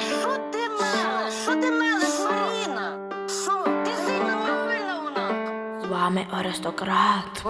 що ти мелеш? Що ти мелеш, Маріна? Що? Ти сильно правильно вона? З вами аристократ.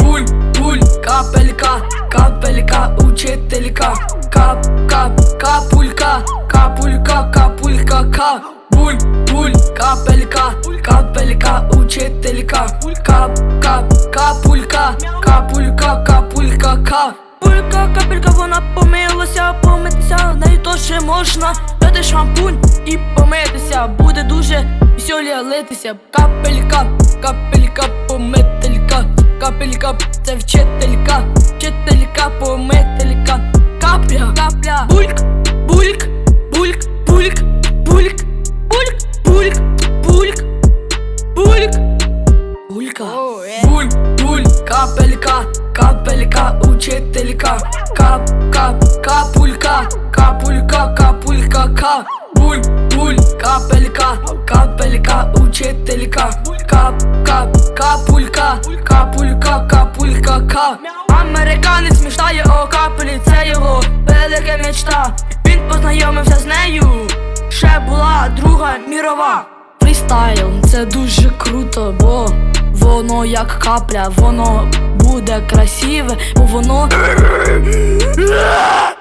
Буль, буль, капелька, капелька, учителька, кап, кап, капулька, капулька, капулька, ка. Буль, буль, капелька, капелька, учителька, кап, кап, капулька, капулька, капулька, ка. Пулька, капелька, вона помилася, помитися, в неї теж можна дати шампунь і помитися. Буде дуже веселі литися. Капелька, капелька, помителька, капелька, це вчителька, вчителька, помителька, капля, капля, бульк, бульк, бульк, бульк, бульк, бульк, бульк, бульк, бульк, булька, буль, буль, капелька, капелька, учителька, кап, кап, капулька, капулька, капулька, ка, буль, буль, капелька, капелька, учителька, кап, кап, капулька, капулька, капулька, ка. Американець мечтає о капелі, це його велика мечта. Він познайомився з нею. Ще була друга мірова. Фрістайл, це дуже круто, бо воно як капля, воно буде красиве, бо воно